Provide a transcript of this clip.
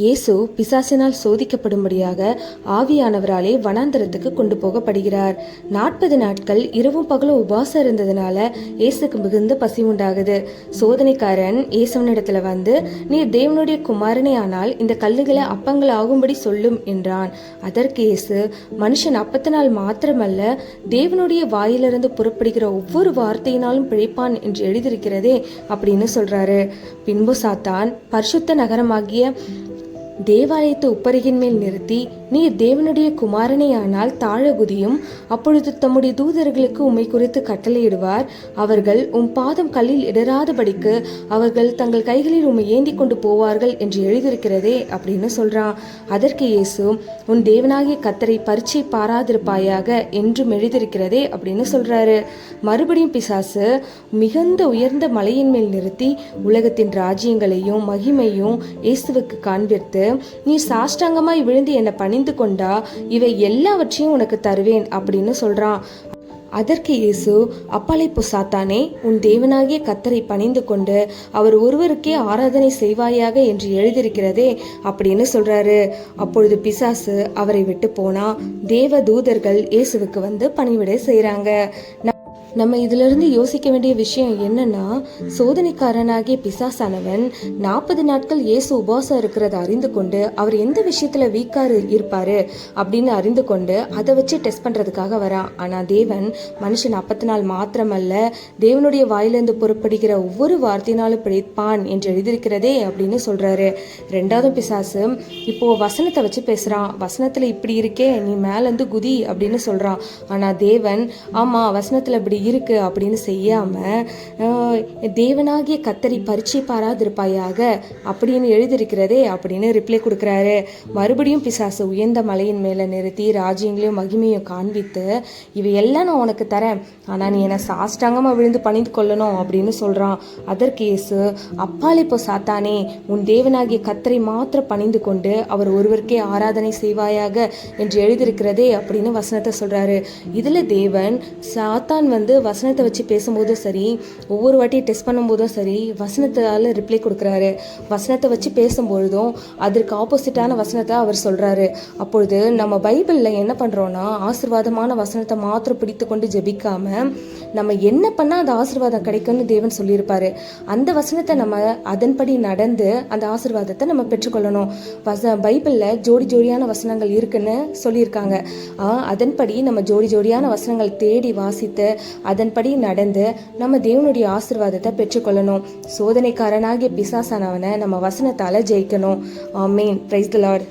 இயேசு பிசாசினால் சோதிக்கப்படும்படியாக ஆவியானவராலே வனாந்தரத்துக்கு கொண்டு போகப்படுகிறார். நாற்பது நாட்கள் இரவும் பகலும் உபாசம் இருந்ததுனால இயேசுக்கு மிகுந்த பசி உண்டாகுது. சோதனைக்காரன் இயேசுவனிடத்துல வந்து நீர் தேவனுடைய குமாரனே ஆனால் இந்த கல்லுகளை அப்பங்கள் ஆகும்படி சொல்லும் என்றான். அதற்கு இயேசு மனுஷன் அப்பத்தினால் மாத்திரமல்ல தேவனுடைய வாயிலிருந்து புறப்படுகிற ஒவ்வொரு வார்த்தையினாலும் பிழைப்பான் என்று எழுதியிருக்கிறதே அப்படின்னு சொல்றாரு. பின்பு சாத்தான் பரிசுத்த நகரமாகிய தேவாலயத்தை உப்பருகின் மேல் நிறுத்தி நீர் தேவனுடைய குமாரனையானால் தாழகுதியும் அப்பொழுது தம்முடைய தூதர்களுக்கு உம்மை குறித்து கட்டளையிடுவார். அவர்கள் உம் பாதம் கல்லில் இடராதபடிக்கு அவர்கள் தங்கள் கைகளில் உம்மை ஏந்தி கொண்டு போவார்கள் என்று எழுதியிருக்கிறதே அப்படின்னு சொல்றான். அதற்கு இயேசு உன் தேவனாகிய கத்தரை பரீட்சை பாராதிருப்பாயாக என்றும் எழுதியிருக்கிறதே அப்படின்னு சொல்றாரு. மறுபடியும் பிசாசு மிகுந்த உயர்ந்த மலையின் மேல் நிறுத்தி உலகத்தின் ராஜ்யங்களையும் மகிமையும் இயேசுவுக்கு காண்பித்து நீ சாஷ்டாங்கமாய் விழுந்து என்னை பணிந்து கொண்டா இவை எல்லாவற்றையும் உனக்கு தருவேன் அப்படின்னு சொல்றான். அதற்கு இயேசு அப்பாலைப்பு சாத்தானே உன் தேவனாகிய கத்தரை பணிந்து கொண்டு அவர் ஒருவருக்கே ஆராதனை செய்வாயாக என்று எழுதியிருக்கிறதே அப்படின்னு சொல்றாரு. அப்பொழுது பிசாசு அவரை விட்டு போனா. தேவ தூதர்கள் இயேசுவுக்கு வந்து பணிவிடை செய்கிறாங்க நம்ம இதிலிருந்து யோசிக்க வேண்டிய விஷயம் என்னன்னா சோதனைக்காரனாகிய பிசாசானவன் நாற்பது நாட்கள் இயேசு உபவாசம் இருக்கிறத அறிந்து கொண்டு அவர் எந்த விஷயத்துல வீக்காரு இருப்பாரு அப்படின்னு அறிந்து கொண்டு அதை வச்சு டெஸ்ட் பண்றதுக்காக வரான் ஆனா தேவன் மனுஷன் அப்பத்து நாள் மாத்திரமல்ல தேவனுடைய வாயிலிருந்து புறப்படுகிற ஒவ்வொரு வார்த்தையினாலும் பிழைப்பான் என்று எழுதியிருக்கிறதே அப்படின்னு சொல்றாரு. ரெண்டாவது பிசாசு இப்போ வசனத்தை வச்சு பேசுறான். வசனத்துல இப்படி இருக்கே நீ மேலேருந்து குதி அப்படின்னு சொல்றான். ஆனா தேவன் ஆமா வசனத்துல இப்படி இருக்கு அப்படின்னு செய்யாம தேவனாகிய கத்தரி பரீட்சை பாராதிருப்பாயாக அப்படின்னு எழுதியிருக்கிறதே அப்படின்னு ரிப்ளை கொடுக்குறாரு. மறுபடியும் பிசாசு உயர்ந்த மலையின் மேலே நிறுத்தி ராஜ்யங்களையும் மகிமையும் காண்பித்து இவையெல்லாம் நான் உனக்கு தரேன். ஆனால் நீ என்னை சாஷ்டாங்கமாக விழுந்து பணிந்து கொள்ளணும் அப்படின்னு சொல்கிறான் அதற்கு இயேசு அப்பால் இப்போ சாத்தானே உன் தேவனாகிய கத்தரை மாத்திர பணிந்து கொண்டு அவர் ஒருவருக்கே ஆராதனை செய்வாயாக என்று எழுதியிருக்கிறதே அப்படின்னு வசனத்தை சொல்கிறாரு இதில் தேவன் சாத்தான் வந்து வசனத்தை வச்சு பேசும்போதும் சரி ஒவ்வொரு வாட்டி டெஸ்ட் பண்ணும்போதும் சரி வசனத்தால் ரிப்ளை கொடுக்குறாரு. வசனத்தை வச்சு பேசும்பொழுதும் அதற்கு ஆப்போசிட்டான வசனத்தை அவர் சொல்கிறாரு அப்பொழுது நம்ம பைபிளில் என்ன பண்ணுறோன்னா ஆசிர்வாதமான வசனத்தை மாத்திரம் பிடித்து கொண்டு ஜெபிக்காம நம்ம என்ன பண்ணால் அந்த ஆசீர்வாதம் கிடைக்கும்னு தேவன் சொல்லியிருப்பாரு. அந்த வசனத்தை நம்ம அதன்படி நடந்து அந்த ஆசீர்வாதத்தை நம்ம பெற்றுக்கொள்ளணும். வச பைபிளில் ஜோடி ஜோடியான வசனங்கள் இருக்குன்னு சொல்லியிருக்காங்க. அதன்படி நம்ம ஜோடி ஜோடியான வசனங்கள் தேடி வாசித்து அதன்படி நடந்து நம்ம தேவனுடைய ஆசிர்வாதத்தை பெற்றுக்கொள்ளணும். சோதனைக்காரனாகிய பிசாசானவனை நம்ம வசனத்தால் ஜெயிக்கணும். ஆமீன். Praise the Lord